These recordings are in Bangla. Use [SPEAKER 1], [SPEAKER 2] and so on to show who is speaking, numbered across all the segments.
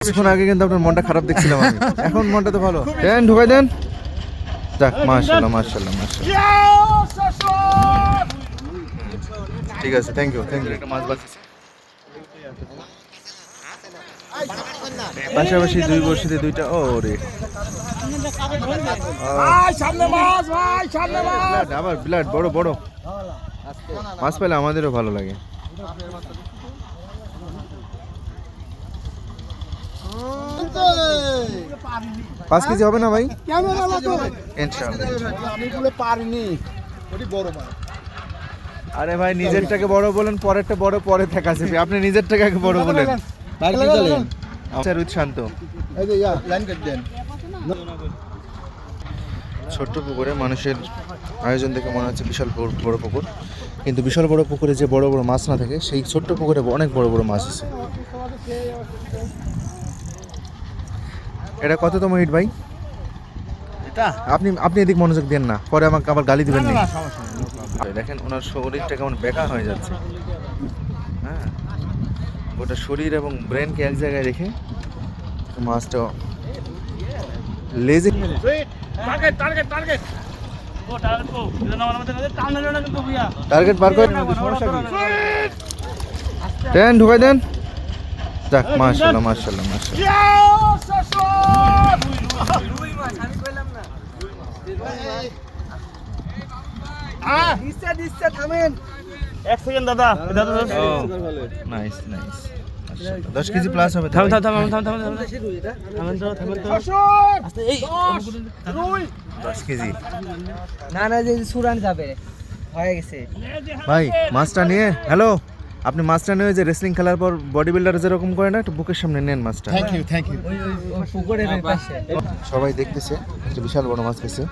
[SPEAKER 1] কিছুক্ষণ আগে কিন্তু আপনার মনটা খারাপ দেখছিলাম আমি। এখন মনটা তো ভালো। দেন ঢুকাই দেন। যাক মাশাল্লাহ মাশাল্লাহ মাশাল্লাহ ঠিক আছে থ্যাংক ইউ থ্যাংক ইউ মাছ বাঁচিয়েছে পাশাপাশি দুই বর্ষিতে দুইটা ও রে। আবার ব্লাড বড় বড়। মাছ পেলে আমাদেরও ভালো লাগে। পাঁচ কেজি হবে না ভাই?
[SPEAKER 2] পারিনি। বড়
[SPEAKER 1] আরে ভাই নিজেরটাকে বড় বলেন পরেরটা বড় পরে থাকা যাবে আপনি নিজেরটাকে আগে বড় বলেন। আচ্ছা শান্ত। ছোট্ট পুকুরে মানুষের আয়োজন দেখে মনে হচ্ছে বিশাল বড় বড় পুকুর। কিন্তু বিশাল বড় পুকুরে যে বড় বড় মাছ না থাকে সেই ছোট্ট পুকুরে অনেক বড় বড় মাছ আছে। এটা কত কততম হিট ভাই?
[SPEAKER 2] এটা?
[SPEAKER 1] আপনি আপনি এদিক মনোযোগ দেন না পরে আমাকে আবার গালি দিবেন না দেখেন ওনার শরীরটা কেমন বেকা হয়ে যাচ্ছে। হ্যাঁ। গোটা শরীর এবং ব্রেনকে এক জায়গায় রেখে মাছটা লেজে
[SPEAKER 3] টার্গেট টার্গেট টার্গেট ও টার্গেট কো এটা না আমাদের কাছে টান হলো না কিন্তু ভুইয়া।
[SPEAKER 1] টার্গেট বার করে সমস্যা কি দেন ঢুকাই দেন। যাক মাশাল্লাহ মাশাল্লাহ মাশাল্লাহ
[SPEAKER 3] এক সেকেন্ড দাদা দাদা দাদা।
[SPEAKER 1] নাইস নাইস দশ কেজি প্লাস হবে
[SPEAKER 3] থাম থাম থাম থাম থাম থাম। থামেন তো থামেন তো।
[SPEAKER 1] দশ কেজি।
[SPEAKER 4] না না যে সুরান যাবে হয়ে গেছে।
[SPEAKER 1] ভাই মাছটা নিয়ে হ্যালো আপনি মাছটা নিয়ে ওই যে রেসলিং খেলার পর বডি বিল্ডার যেরকম করে না একটু বুকের সামনে নেন মাছটা।
[SPEAKER 2] থ্যাংক ইউ থ্যাংক ইউ
[SPEAKER 1] সবাই দেখতেছে একটা বিশাল বড় মাছ পেয়েছে।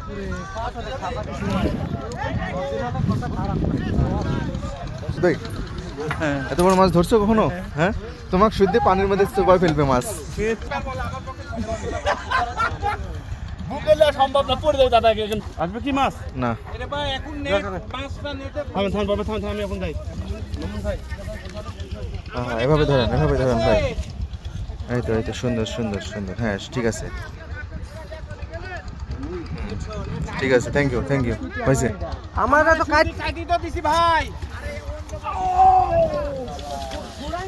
[SPEAKER 1] এত বড় মাছ ধরছো কখনো? হ্যাঁ? তোমাকে শুদ্ধ পানির মধ্যে চোপায় ফেলবে মাছ।
[SPEAKER 3] বুকেলে সম্ভব না পড়ে যাবে দাদা এখন। আসবে কি মাছ?
[SPEAKER 1] না।
[SPEAKER 3] থামেন থামেন বাবা থামেন থামেন আমি এখন যাই।
[SPEAKER 1] হ্যাঁ এভাবে ধরেন এভাবে ধরেন ভাই। এই তো এই তো সুন্দর সুন্দর সুন্দর। হ্যাঁ ঠিক আছে। ঠিক আছে থ্যাংক ইউ থ্যাংক ইউ হয়েছে।
[SPEAKER 4] আমরা তো কাট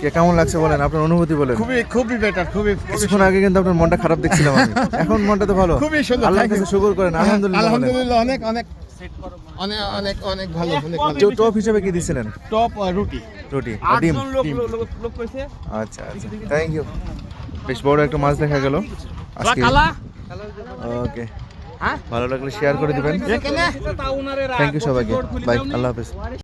[SPEAKER 1] কে কেমন লাগছে বলেন? আপনার অনুভূতি বলেন।
[SPEAKER 2] খুবই খুবই বেটার খুবই
[SPEAKER 1] কিছুক্ষণ আগে কিন্তু আপনার মনটা খারাপ দেখছিলাম আমি। এখন মনটা তো ভালো।
[SPEAKER 2] খুবই সুন্দর, you.
[SPEAKER 1] কাছে শুকর করেন আলহামদুলিল্লাহ
[SPEAKER 2] আলহামদুলিল্লাহ অনেক অনেক অনেক অনেক অনেক ভালো অনেক
[SPEAKER 1] টপ হিসেবে কি দিছিলেন?
[SPEAKER 2] টপ রুটি।
[SPEAKER 1] রুটি। ডিম।
[SPEAKER 3] লোক কইছে।
[SPEAKER 1] আচ্ছা আচ্ছা। থ্যাংক ইউ বেশ বড় একটা মাছ দেখা গেল। আজকে
[SPEAKER 3] কালা?
[SPEAKER 1] ওকে ভালো লাগলে শেয়ার করে দিবেন। থ্যাংক ইউ সবাইকে। বাই আল্লাহ হাফেজ।